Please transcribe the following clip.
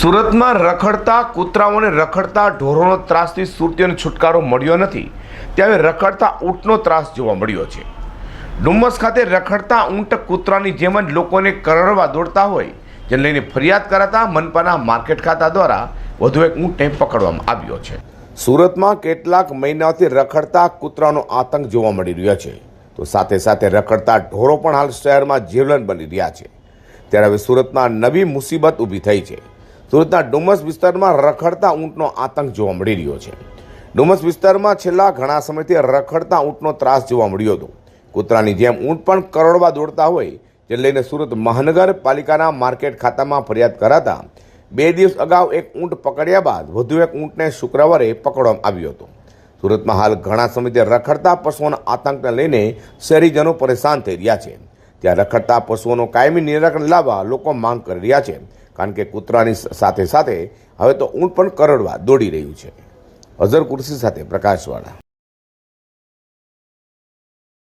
સુરતમાં રખડતા કૂતરાઓને રખડતા ઢોરોનો ત્રાસથી સુરતીઓને છુટકારો મળ્યો નથી. ત્યારે રખડતા ઊંટનો ત્રાસ જોવા મળ્યો છે. ડુમ્મસ ખાતે રખડતા ઊંટ કૂતરાની જેમ જ લોકોને કરડવા દોડતા હોય, જેને લઈને ફરિયાદ કરાતા મનપાના માર્કેટ ખાતા દ્વારા વધુ એક ઊંટને પકડવામાં આવ્યો છે. સુરતમાં કેટલાક મહિનાઓથી રખડતા કૂતરાનો આતંક જોવા મળી રહ્યો છે. તો સાથે સાથે રખડતા ઢોરો પણ હાલ શહેરમાં જીવલન બની રહ્યા છે. ત્યારે હવે સુરતમાં નવી મુસીબત ઊભી થઈ છે. સુરતના ડુમસ વિસ્તારમાં રખડતા ઊંટનો આતંક જોવા મળી રહ્યો છે. ડુમસ વિસ્તારમાં છેલ્લા ઘણા સમયથી રખડતા ઊંટનો ત્રાસ જોવા મળ્યો હતો. કૂતરાની જેમ ઊંટ પણ કરોડવા દોડતા હોય જે લઈને સુરત મહાનગરપાલિકાના માર્કેટ ખાતામાં ફરિયાદ કરાતા બે દિવસ અગાઉ એક ઊંટ પકડ્યા બાદ વધુ એક ઊંટને શુક્રવારે પકડવામાં આવ્યો હતો. સુરતમાં હાલ ઘણા સમયથી રખડતા પશુઓના આતંકને લઈને શહેરીજનો પરેશાન થઈ રહ્યા છે. ત્યાં રખડતા પશુઓનો કાયમી નિરાકરણ લાવવા લોકો માંગ કરી રહ્યા છે. કારણ કે કૂતરાની સાથે સાથે હવે તો ઊંટ પણ કરડવા દોડી રહ્યું છે. અઝર કુર્સી સાથે પ્રકાશવાળા.